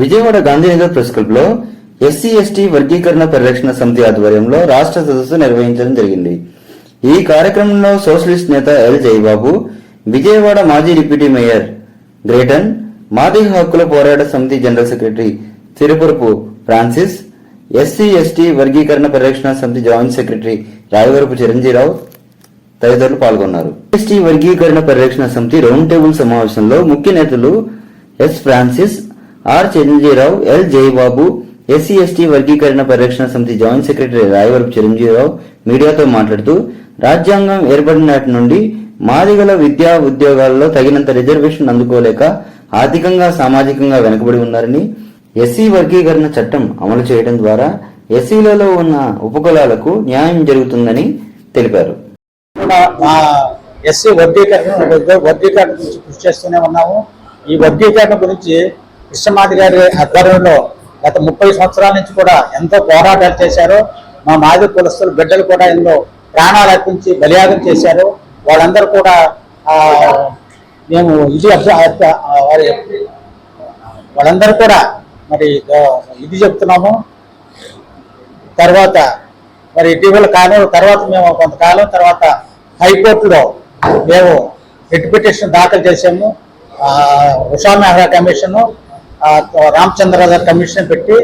Vijayawada Gandhinagar press క్లబ్లో SC ST వర్గీకరణ పరిరక్షణ సమితి ఆధ్వర్యంలో రాష్ట్ర సదస్సు నిర్వహించడం జరిగింది. ఈ కార్యక్రమంలో సోషలిస్ట్ నేత ఎల్ జయబాబు విజయవాడ మాజీ డిప్యూటీ మేయర్ గ్రేటన్ మాదిగ హక్కుల పోరాట సమితి general secretary Tirupurapu Francis SC ST వర్గీకరణ పరిరక్షణ సమితి జాయింట్ సెక్రటరీ రాయవరపు చిరంజీరావు తదితరులు పాల్గొన్నారు. ఎస్టీ వర్గీకరణ పరిరక్షణ సమితి రౌండ్ టేబుల్ సమావేశంలో ముఖ్య నేతలు S Francis R Chiranjirao L Jayababu SC ST వర్గీకరణ పరిరక్షణ సమితి జాయింట్ సెక్రటరీ రాయవరపు చిరంజీరావు మీడియాతో మాట్లాడుతూ రాజ్యాంగం ఏర్పడిన నాటి నుండి మాదిగల విద్యా ఉద్యోగాల్లో తగినంత రిజర్వేషన్ అందుకోలేక ఆర్థికంగా సామాజికంగా వెనుకబడి ఉన్నారని ఎస్సీ వర్గీకరణ చట్టం అమలు చేయడం ద్వారా ఎస్సీలలో ఉన్న ఉపకులాలకు న్యాయం జరుగుతుందని తెలిపారు. ఎస్సీ వర్గీకరణ వర్గీకరణ గురించి కృషి చేస్తూనే ఉన్నాము. ఈ వర్గీకరణ గురించి కృష్ణమాది గారి ఆధ్వర్యంలో గత ముప్పై సంవత్సరాల నుంచి కూడా ఎంతో పోరాటాలు చేశారు. మా మాది కులస్తులు బిడ్డలు కూడా ఎన్నో ప్రాణాలు అర్పించి బలియాగం చేశారు. వాళ్ళందరూ కూడా మేము ఇది వాళ్ళందరూ కూడా మరి ఇది చెప్తున్నాము. తర్వాత మరి ఇటీవల కాలం తర్వాత మేము కొంతకాలం తర్వాత హైకోర్టులో మేము రిట్ పిటిషన్ దాఖలు చేసాము ఉషా మెహ్రా కమిషను రామచంద్ర గారు కమిషన్ పెట్టి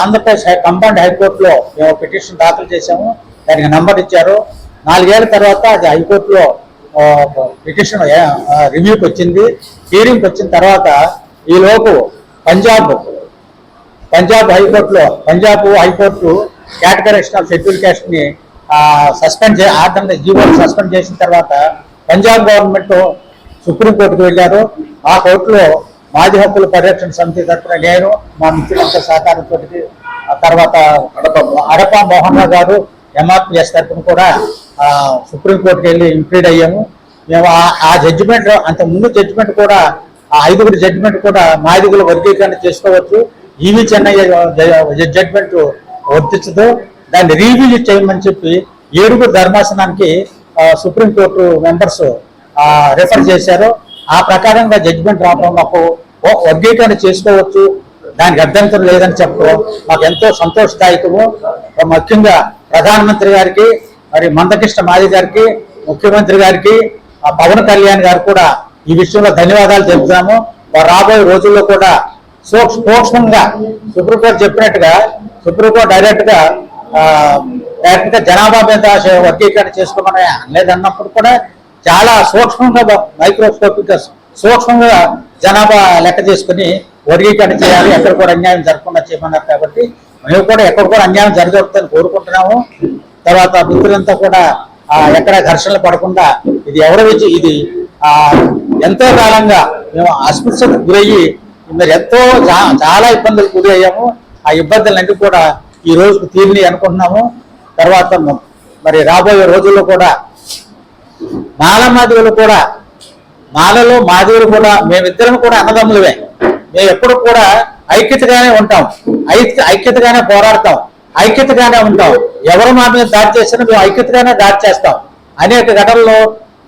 ఆంధ్రప్రదేశ్ కంబైండ్ హైకోర్టులో మేము పిటిషన్ దాఖలు చేసాము దానికి నంబర్ ఇచ్చారు. నాలుగేళ్ళ తర్వాత అది హైకోర్టులో పిటిషన్ రివ్యూకి వచ్చింది. హీరింగ్కి వచ్చిన తర్వాత ఈలోపు పంజాబ్ పంజాబ్ హైకోర్టులో Punjab high court categorisation of schedule క్యాస్ట్ని suspend చే ఆర్థిక జీవో సస్పెండ్ చేసిన తర్వాత పంజాబ్ గవర్నమెంట్ సుప్రీంకోర్టుకు వెళ్ళారు. ఆ కోర్టులో మాజీ హక్కుల పరిరక్షణ సమితి తరఫున నేను మా మిత్రులంతా సహకారంతో తర్వాత అడప మోహన్ రావు గారు ఎంఆర్పిఎస్ తరఫున కూడా సుప్రీంకోర్టుకి వెళ్ళి ఇంప్లీడ్ అయ్యాము. మేము ఆ- ఆ జడ్జిమెంట్ అంత ముందు జడ్జిమెంట్ కూడా ఆ ఐదుగురు జడ్జిమెంట్ కూడా మాదిగుల వర్గీకరణ చేసుకోవచ్చు. ఈవీ చెన్నై జడ్జిమెంట్ వర్తించదు. దాన్ని రీవ్యూ చేయమని చెప్పి ఏడుగురు ధర్మాసనానికి సుప్రీంకోర్టు మెంబర్స్ రిఫర్ చేశారు. ఆ ప్రకారంగా జడ్జిమెంట్ రావడం మాకు వర్గీకరణ చేసుకోవచ్చు. దానికి అభ్యంతరం లేదని చెప్పడం మాకు ఎంతో సంతోషదాయకము. ముఖ్యంగా ప్రధానమంత్రి గారికి మరి మందకృష్ణ మాది గారికి ముఖ్యమంత్రి గారికి ఆ పవన్ కళ్యాణ్ గారు కూడా ఈ విషయంలో ధన్యవాదాలు తెలుపుతాము రాబోయే రోజుల్లో కూడా సూక్ష్మంగా సుప్రీంకోర్టు చెప్పినట్టుగా సుప్రీంకోర్టు డైరెక్ట్గా డైరెక్ట్గా జనాభా మీద వర్గీకరణ చేసుకోమని లేదన్నప్పుడు కూడా చాలా సూక్ష్మంగా మైక్రోస్కోపిక్గా సూక్ష్మంగా జనాభా లెక్క చేసుకుని వర్గీకరణ చేయాలి ఎక్కడ కూడా అన్యాయం జరగకుండా చేయమన్నారు కాబట్టి మేము కూడా ఎక్కడ కూడా అన్యాయం జరగకూడదని కోరుకుంటున్నాము. తర్వాత మిత్రులంతా కూడా ఎక్కడ ఘర్షణలు పడకుండా ఇది ఎవరు వచ్చి ఇది ఆ, ఎంతో కాలంగా మేము అస్పృశ్యతకు గురయ్యి మరి ఎంతో చాలా ఇబ్బందులకు గురి అయ్యాము ఆ ఇబ్బందులన్నీ కూడా ఈ రోజుకు తీరిని అనుకుంటున్నాము. తర్వాత మరి రాబోయే రోజుల్లో కూడా మాల మాదిగలు కూడా మాలలో మాదివులు కూడా మేమిద్దరం కూడా అన్నదమ్ములమే. మేము ఎప్పుడు కూడా ఐక్యతగానే ఉంటాం. ఐక్య ఐక్యతగానే పోరాడతాం. ఐక్యతగానే ఉంటాం. ఎవరు మా మీద దాడి చేసినా మేము ఐక్యతగానే దాడి చేస్తాం. అనేక ఘటనలో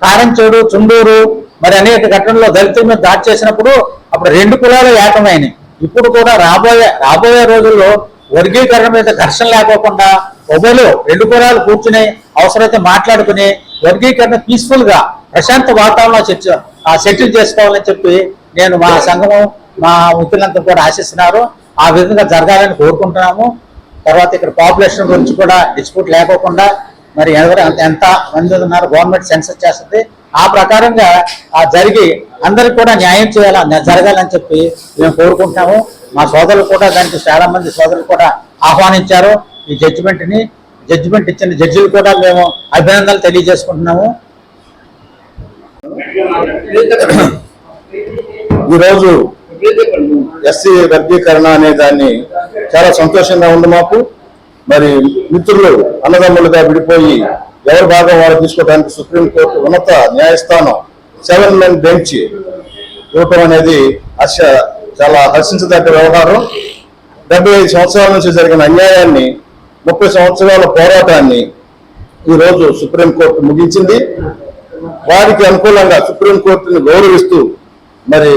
కారంచోడు చుండూరు మరి అనేక ఘటనలో దళితుల మీద దాడి చేసినప్పుడు అప్పుడు రెండు కులాలు ఏకమైనవి ఇప్పుడు కూడా రాబోయే రాబోయే రోజుల్లో వర్గీకరణ మీద ఘర్షణ లేకోకుండా ఉభయలు రెండు కులాలు కూర్చుని అవసరమైతే మాట్లాడుకుని వర్గీకరణ పీస్ఫుల్గా ప్రశాంత వాతావరణంలో చర్చ సెటిల్ చేసుకోవాలని చెప్పి నేను మా సంఘము మా మిత్రులంతా కూడా ఆశిస్తున్నారు. ఆ విధంగా జరగాలని కోరుకుంటున్నాము. తర్వాత ఇక్కడ పాపులేషన్ గురించి కూడా డిస్ప్యూట్ లేకోకుండా మరి ఎవరు ఎంత- ఎంత మంది ఉన్నారు గవర్నమెంట్ సెన్సర్ చేస్తుంది. ఆ ప్రకారంగా ఆ జరిగి అందరికి కూడా న్యాయం చేయాలని జరగాలని చెప్పి మేము కోరుకుంటున్నాము. మా సోదరులు కూడా దానికి చాలా మంది సోదరులు కూడా ఆహ్వానించారు. ఈ జడ్జిమెంట్ని జడ్జిమెంట్ ఇచ్చిన జడ్జిలు కూడా మేము అభినందనలు తెలియజేసుకుంటున్నాము. ఈరోజు ఎస్సీ వర్గీకరణ అనే దాన్ని చాలా సంతోషంగా ఉంది మాకు. మరి మిత్రులు అన్నదమ్ములుగా విడిపోయి ఎవరి భాగం వారు తీసుకోవడానికి సుప్రీంకోర్టు ఉన్నత న్యాయస్థానం సెవెన్ మెన్ బెంచ్ ఇవ్వటం అనేది హర్ష చాలా హర్షించదగ్గ వ్యవహారం. డెబ్బై ఐదు సంవత్సరాల నుంచి జరిగిన అన్యాయాన్ని ముప్పై సంవత్సరాల పోరాటాన్ని ఈ రోజు సుప్రీంకోర్టు ముగించింది. వారికి అనుకూలంగా సుప్రీంకోర్టుని గౌరవిస్తూ మరి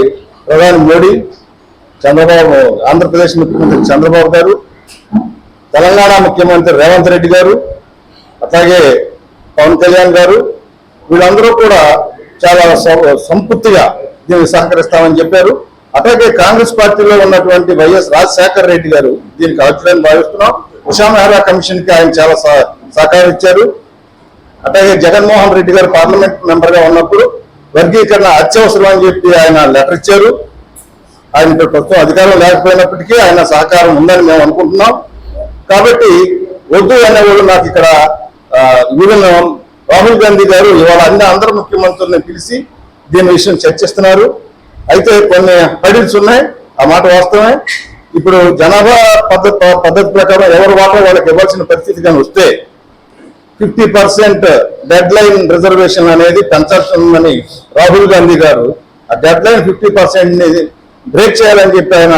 ప్రధాని మోడీ చంద్రబాబు ఆంధ్రప్రదేశ్ ముఖ్యమంత్రి చంద్రబాబు గారు తెలంగాణ ముఖ్యమంత్రి రేవంత్ రెడ్డి గారు అట్లాగే పవన్ కళ్యాణ్ గారు వీళ్ళందరూ కూడా చాలా సంపూర్తిగా దీనికి సహకరిస్తామని చెప్పారు. అట్లాగే కాంగ్రెస్ పార్టీలో ఉన్నటువంటి వైఎస్ రాజశేఖర రెడ్డి గారు దీనికి అర్జునని భావిస్తున్నాం. ఉషా మెహ్రా కమిషన్కి ఆయన చాలా సహకారం ఇచ్చారు. అట్లాగే జగన్మోహన్ రెడ్డి గారు పార్లమెంట్ మెంబర్గా ఉన్నప్పుడు వర్గీకరణ అత్యవసరం అని చెప్పి ఆయన లెటర్ ఇచ్చారు. ఆయన ఇప్పుడు ప్రస్తుతం అధికారం లేకపోయినప్పటికీ ఆయన సహకారం ఉందని మేము అనుకుంటున్నాం. కాబట్టి వద్దు అనేవాళ్ళు నాకు ఇక్కడ ఈవెన్ రాహుల్ గాంధీ గారు ఇవాళ అన్ని అందరు ముఖ్యమంత్రులను పిలిచి దీని విషయం చర్చిస్తున్నారు. అయితే కొన్ని హడిల్స్ ఉన్నాయి. ఆ మాట వాస్తవమే. ఇప్పుడు జనాభా పద్ధతి పద్ధతి ప్రకారం ఎవరి వాటా వాళ్ళకి ఇవ్వాల్సిన పరిస్థితి కానీ వస్తే fifty percent dead line reservation అనేది పెంచాల్సి ఉందని రాహుల్ గాంధీ గారు ఆ డెడ్ లైన్ ఫిఫ్టీ పర్సెంట్ని బ్రేక్ చేయాలని చెప్పి ఆయన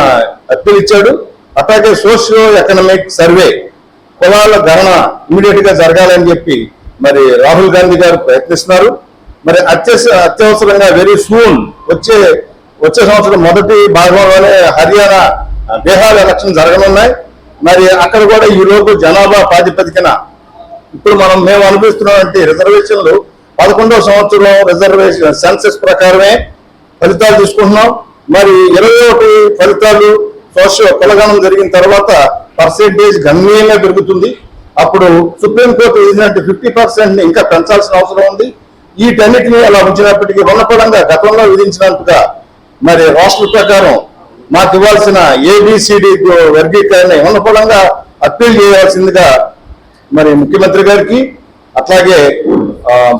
అప్పీల్ ఇచ్చాడు. అట్లాగే సోషియో ఎకనామిక్ సర్వే కులాల గణన ఇమీడియట్గా జరగాలని చెప్పి మరి రాహుల్ గాంధీ గారు ప్రయత్నిస్తున్నారు. మరి అత్యవస అత్యవసరంగా వెరీ సూన్ వచ్చే వచ్చే సంవత్సరం మొదటి భాగంలోనే హర్యానా బీహార్ ఎలక్షన్ జరగనున్నాయి. మరి అక్కడ కూడా ఈరోజు జనాభా ప్రాతిపదికన ఇప్పుడు మనం మేము అనుభవిస్తున్నటువంటి రిజర్వేషన్లు పదకొండవ సంవత్సరం రిజర్వేషన్ సెన్సెస్ ప్రకారమే ఫలితాలు తీసుకుంటున్నాం. మరి ఇరవై ఒకటి ఫలితాలు సోషల్ కులగణం జరిగిన తర్వాత పర్సెంటేజ్ గణనీయంగా పెరుగుతుంది. అప్పుడు సుప్రీంకోర్టు విధించినట్టు ఫిఫ్టీ పర్సెంట్ని ఇంకా పెంచాల్సిన అవసరం ఉంది. వీటన్నిటిని అలా ఉంచినప్పటికీ ఉన్నపడంగా గతంలో విధించినట్టుగా మరి రాష్ట్ర ప్రకారం మాకు ఇవ్వాల్సిన ఏబిసిడి వర్గీకరణ ఉన్నపడంగా అప్పీల్ చేయాల్సిందిగా మరి ముఖ్యమంత్రి గారికి అట్లాగే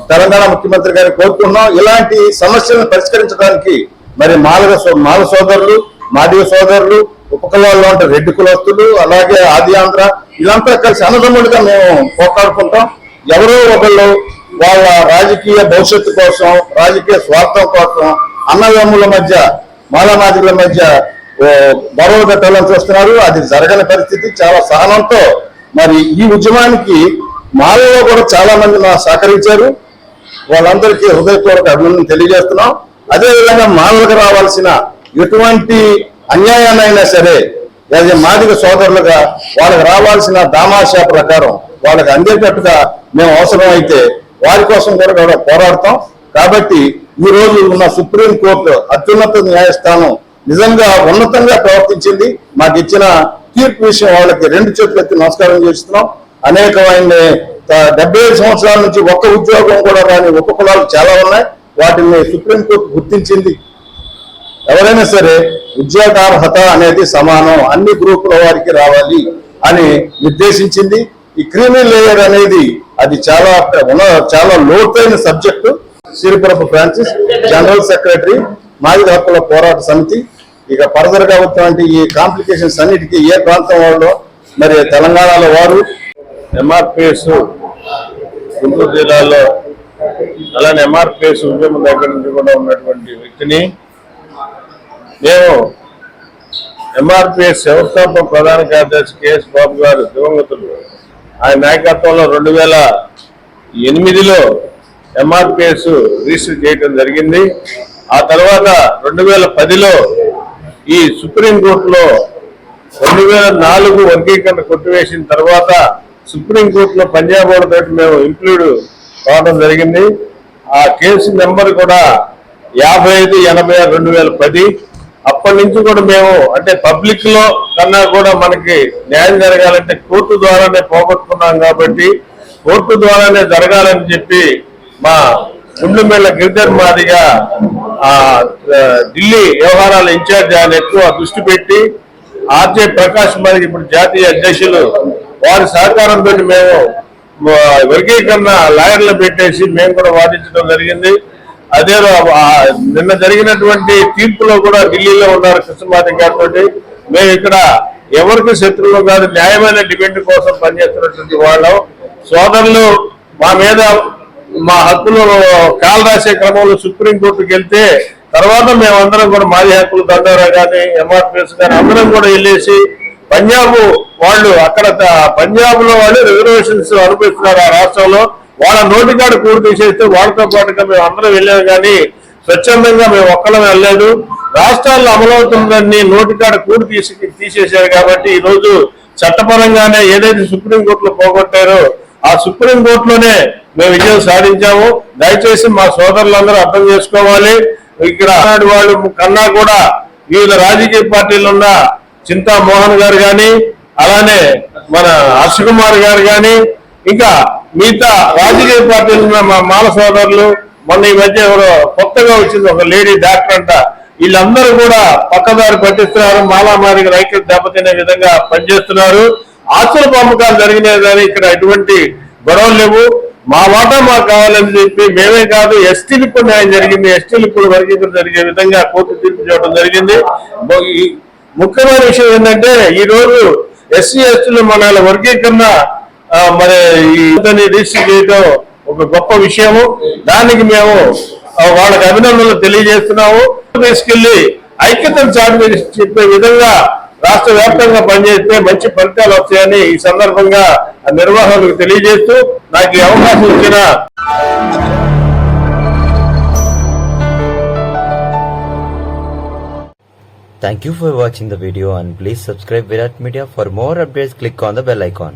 తెలంగాణ ముఖ్యమంత్రి గారిని కోరుతున్నాం. ఇలాంటి సమస్యలను పరిష్కరించడానికి మరి మాలగ సో- మాల సోదరులు మాదిగ సోదరులు ఉపకులాల్లో ఉంటే రెడ్డి కులస్తులు అలాగే ఆది ఆంధ్ర ఇదంతా కలిసి అన్నదమ్ములుగా మేము పోట్లాడుకుంటాం. ఎవరో ఒకళ్ళు వాళ్ళ రాజకీయ భవిష్యత్తు కోసం రాజకీయ స్వార్థం కోసం అన్నదమ్ముల మధ్య మాలమాదిగుల మధ్య గొడవ పెట్టాలని చూస్తున్నారు అది జరగని పరిస్థితి. చాలా సహనంతో మరి ఈ ఉద్యమానికి మాలలో కూడా చాలా మంది మా సహకరించారు. వాళ్ళందరికీ హృదయపూర్వక అభినందన తెలియజేస్తున్నాం. అదేవిధంగా మాలలకు రావాల్సిన ఎటువంటి అన్యాయాన్నైనా సరే లేదా మాదిక సోదరులుగా వాళ్ళకి రావాల్సిన దామాషా ప్రకారం వాళ్ళకి అందేటట్టుగా మేము అవసరం అయితే వారి కోసం కూడా పోరాడతాం. కాబట్టి ఈ రోజు ఉన్న సుప్రీంకోర్టు అత్యున్నత న్యాయస్థానం నిజంగా ఉన్నతంగా ప్రవర్తించింది. మాకు ఇచ్చిన తీర్పు విషయం వాళ్ళకి రెండు చేతులకి నమస్కారం చేస్తున్నాం. అనేకమైన త- డెబ్బై ఐదు సంవత్సరాల నుంచి ఒక్క ఉద్యోగం కూడా రాని ఉప కులాలు చాలా ఉన్నాయి. వాటిని సుప్రీంకోర్టు గుర్తించింది. ఎవరైనా సరే ఉద్యోగార్హత అనేది సమానం అన్ని గ్రూపుల వారికి రావాలి అని నిర్దేశించింది. ఈ క్రీమీ లేయర్ అనేది అది చాలా ఉన్న- చాలా లోతైన subject. Siripurapu Francis general secretary Madiga హక్కుల పోరాట సమితి ఇక ఫర్దర్గా వచ్చినటువంటి ఈ కాంప్లికేషన్స్ అన్నిటికీ ఏ ప్రాంతం వాళ్ళు మరి తెలంగాణలో వారు? ఎంఆర్పిఎస్ గుంటూరు జిల్లాలో అలానే ఎంఆర్పిఎస్ ఉద్యమం దగ్గర నుంచి కూడా ఉన్నటువంటి వ్యక్తిని మేము ఎంఆర్పిఎస్ వ్యవస్థాపక ప్రధాన కార్యదర్శి కేఎస్ బాబు గారు దివంగతులు. ఆయన నాయకత్వంలో రెండు వేల ఎనిమిదిలో ఎంఆర్పిఎస్ రిజిస్టర్ చేయడం జరిగింది. ఆ తర్వాత రెండు వేల పదిలో ఈ సుప్రీంకోర్టులో రెండు వేల నాలుగు వర్గీకరణ కొట్టివేసిన తర్వాత సుప్రీంకోర్టులో పంజాబ్ బోర్డు తోటి మేము ఇంక్లూడ్ కావడం జరిగింది. ఆ కేసు నెంబర్ కూడా యాభై ఐదు ఎనభై ఆరు రెండు వేల పది. అప్పటి నుంచి కూడా మేము అంటే పబ్లిక్లో కన్నా కూడా మనకి న్యాయం జరగాలంటే కోర్టు ద్వారానే పోగొట్టుకున్నాం కాబట్టి కోర్టు ద్వారానే జరగాలని చెప్పి మా గుండెమేళ్ళ గిరిధర్ మాదిగా ఢిల్లీ వ్యవహారాల ఇన్ఛార్జ్ ఆయన ఎక్కువ దృష్టి పెట్టి ఆర్జే ప్రకాష్ మరి ఇప్పుడు జాతీయ అధ్యక్షులు వారి సహకారంతో మేము వర్గీకరణ లాయర్లు పెట్టేసి మేము కూడా వాదించడం జరిగింది. అదే రో- నిన్న జరిగినటువంటి తీర్పులో కూడా ఢిల్లీలో ఉన్నారు కృష్ణమాది గారితో మేము ఇక్కడ ఎవరికి శత్రువులు కాదు న్యాయమైన డిమాండ్ కోసం పనిచేస్తున్నటువంటి వాళ్ళం. సోదరులు మా మీద మా హక్కులు కాలు రాసే క్రమంలో సుప్రీంకోర్టుకి వెళ్తే తర్వాత మేమందరం కూడా మాది హక్కులు దండోరా కానీ ఎంఆర్పిఎస్ కానీ అందరం కూడా వెళ్ళేసి పంజాబ్ వాళ్ళు అక్కడ పంజాబ్లో వాళ్ళు రిజర్వేషన్స్ అనుభవిస్తున్నారు ఆ రాష్ట్రంలో. వాళ్ళ నోటికాడు కూడి తీసేస్తే వాళ్ళతో పాటుగా మేము అందరం వెళ్ళాము కానీ స్వచ్ఛందంగా మేము ఒక్కళ్ళం వెళ్ళలేదు. రాష్ట్రాల్లో అమలవుతుందని నోటికాడ కూడి తీసి తీసేశారు కాబట్టి ఈ రోజు చట్టపరంగానే ఏదైతే సుప్రీంకోర్టులో పోగొట్టారో ఆ సుప్రీంకోర్టులోనే మేము విజయం సాధించాము. దయచేసి మా సోదరులందరూ అర్థం చేసుకోవాలి. ఇక్కడ ఆనాడు వాళ్ళు కన్నా కూడా వివిధ రాజకీయ పార్టీలు ఉన్న చింతా మోహన్ గారు కానీ అలానే మన హర్ష కుమార్ గారు కానీ ఇంకా మిగతా రాజకీయ పార్టీలు ఉన్న మా మాల సోదరులు మొన్న ఈ మధ్య కొత్తగా వచ్చింది ఒక లేడీ డాక్టర్ అంట. వీళ్ళందరూ కూడా పక్కదారి పట్టిస్తున్నారు మాలామారికి రైతులు దెబ్బతినే విధంగా పనిచేస్తున్నారు. ఆస్తుల పంపకాలు జరిగినాయి కానీ ఇక్కడ ఎటువంటి గొడవలు లేవు. మా వాటా మాకు కావాలని చెప్పి మేమే కాదు ఎస్టీలకు కూడా న్యాయం జరిగింది. ఎస్టీలకు కూడా వర్గీకరణ జరిగే విధంగా కోర్టు తీర్పు చేయడం జరిగింది. ముఖ్యమైన విషయం ఏంటంటే ఈ రోజు ఎస్సీ ఎస్టీలు మన వర్గీకరణ మరి ఈ రిజిస్టర్ చేయడం ఒక గొప్ప విషయము. దానికి మేము వాళ్ళకి అభినందనలు తెలియజేస్తున్నాము. తీసుకెళ్ళి ఐక్యతను చాటు చెప్పే విధంగా రాష్ట్ర వ్యాప్తంగా పనిచేస్తే మంచి ఫలితాలు వస్తాయని ఈ సందర్భంగా నిర్వాహకులకు తెలియజేస్తూ నాకు ఈ అవకాశం ఇచ్చిన Thank you for watching the video and please subscribe Virat Media for more updates click on the bell icon.